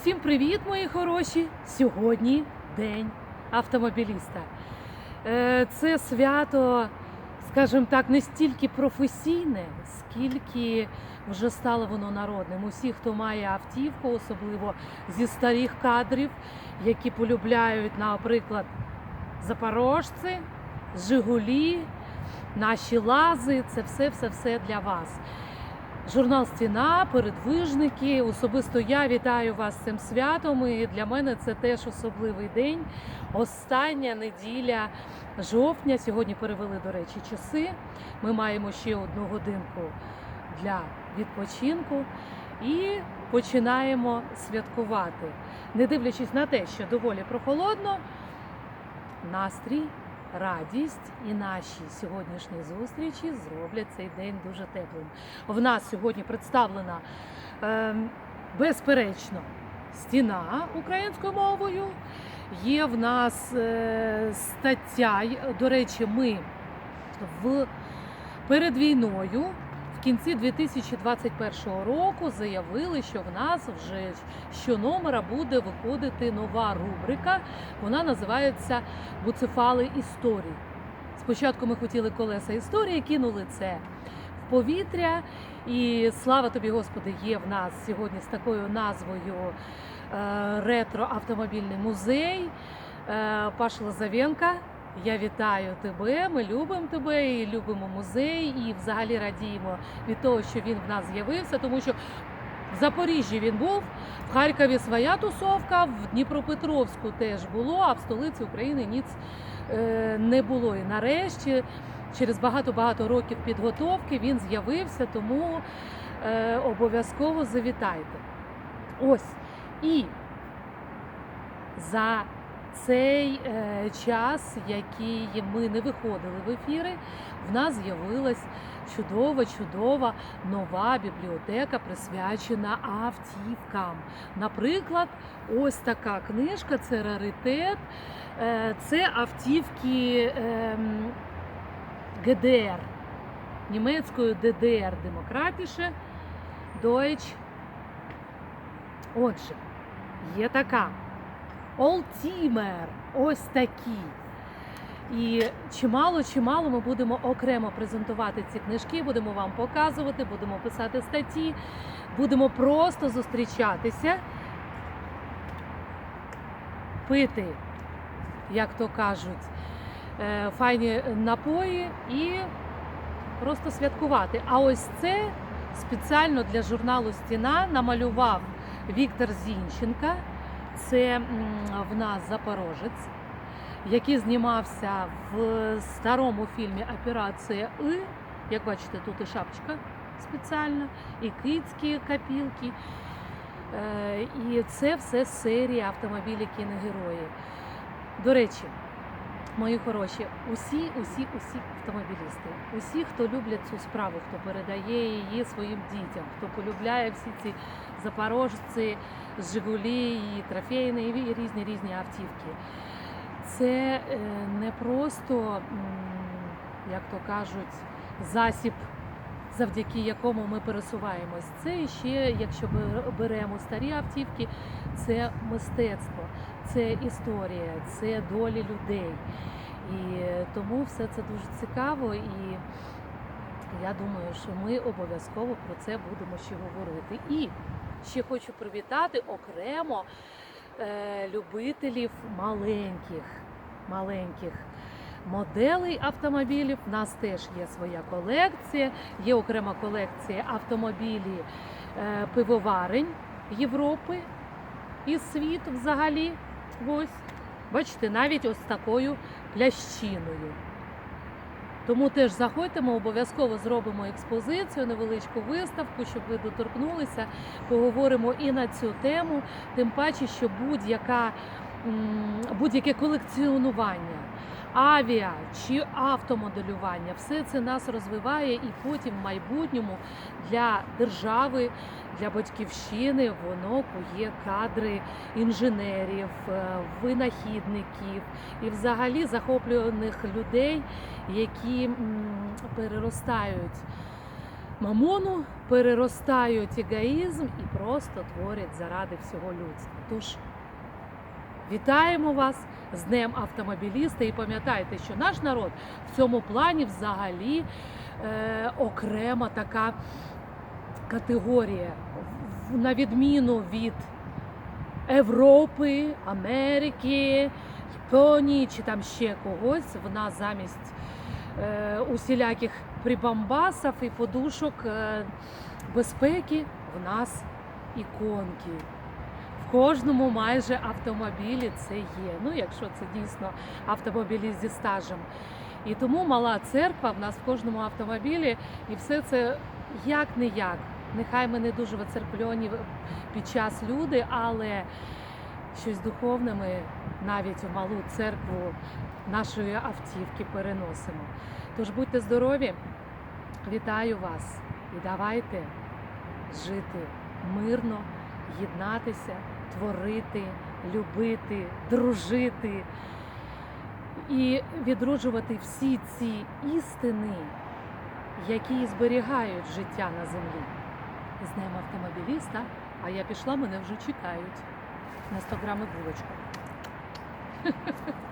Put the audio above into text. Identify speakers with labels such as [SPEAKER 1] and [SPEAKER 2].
[SPEAKER 1] Всім привіт, мої хороші! Сьогодні день автомобіліста. Е, Це свято, скажімо так, не стільки професійне, скільки вже стало воно народним. Усі, хто має автівку, особливо зі старих кадрів, які полюбляють, наприклад, запорожці, Жигулі, наші лази, це все-все-все для вас. Журнал Стіна, передвижники. Особисто я вітаю вас цим святом. І для мене це теж особливий день. Остання неділя жовтня. Сьогодні перевели, до речі, часи. Ми маємо ще одну годинку для відпочинку і починаємо святкувати. Не дивлячись на те, що доволі прохолодно, настрій радість і наші сьогоднішні зустрічі зроблять цей день дуже теплим. В нас сьогодні представлена е, безперечно стіна українською мовою. Є в нас е, стаття. До речі, ми в перед війною. В кінці 2021 року заявили, що в нас вже щономера буде виходити нова рубрика. Вона називається Буцефали історій. Спочатку ми хотіли колеса історії, кинули це в повітря. І слава тобі, Господи, є в нас сьогодні з такою назвою е, ретро-автомобільний музей е, Паш Лазавенка. Я вітаю тебе. Ми любимо тебе і любимо музей, і взагалі радіємо від того, що він в нас з'явився, тому що в Запоріжжі він був, в Харкові своя тусовка, в Дніпропетровську теж було, а в столиці України ніц е, не було. І нарешті, через багато-багато років підготовки, він з'явився, тому е, обов'язково завітайте. Ось. І за цей е, час, який ми не виходили в ефіри, в нас з'явилась чудова, чудова нова бібліотека, присвячена автівкам. Наприклад, ось така книжка це раритет. Е, це автівки е, ГДР, німецькою ДДР демократіше, Deutsch. Отже, є така. Олтімер, ось такі. І чимало, чимало ми будемо окремо презентувати ці книжки, будемо вам показувати, будемо писати статті, будемо просто зустрічатися, пити, як то кажуть, е, файні напої і просто святкувати. А ось це спеціально для журналу Стіна намалював Віктор Зінченка. Це в нас запорожець, який знімався в старому фільмі Операція И. Як бачите, тут і шапочка спеціальна, і кицькі капілки. Е, І це все серія автомобілі кіногерої. До речі, мої хороші, усі, усі, усі автомобілісти, усі, хто люблять цю справу, хто передає її своїм дітям, хто полюбляє всі ці запорожці, Жигулі, і трофейні, і різні різні автівки. Це е, не просто, як то кажуть, засіб, завдяки якому ми пересуваємось. Це ще, якщо беремо старі автівки, це мистецтво, це історія, це долі людей. І тому все це дуже цікаво. І я думаю, що ми обов'язково про це будемо ще говорити. І ще хочу привітати окремо е, любителів маленьких, маленьких моделей автомобілів. У нас теж є своя колекція, є окрема колекція автомобілі е, пивоварень Європи і світу взагалі. Ось. Бачите, навіть ось такою плящиною. Тому теж заходьте, ми обов'язково зробимо експозицію, невеличку виставку, щоб ви доторкнулися, поговоримо і на цю тему, тим паче, що будь-яке колекціонування, авіа чи автомоделювання, все це нас розвиває і потім в майбутньому для держави, для батьківщини воно кує кадри інженерів, е, винахідників і взагалі захоплюваних людей, які переростають мамону, переростають егоїзм і просто творять заради всього людства. Тож вітаємо вас з Днем автомобіліста і пам'ятайте, що наш народ в цьому плані взагалі е, окрема така категорія, на відміну від Європи, Америки, Японії чи там ще когось. В нас замість е, усіляких прибамбасів і подушок е, безпеки в нас іконки. Кожному майже автомобілі це є. Ну, якщо це дійсно автомобілі зі стажем. І тому мала церква в нас в кожному автомобілі, і все це як не як. Нехай ми не дуже воцерквльоні під час люди, але щось духовне ми навіть у малу церкву нашої автівки переносимо. Тож будьте здорові, вітаю вас і давайте жити мирно, єднатися, творити, любити, дружити і відроджувати всі ці істини, які зберігають життя на землі. З ним автомобіліста, а я пішла, мене вже чекають на 100 грамів булочку.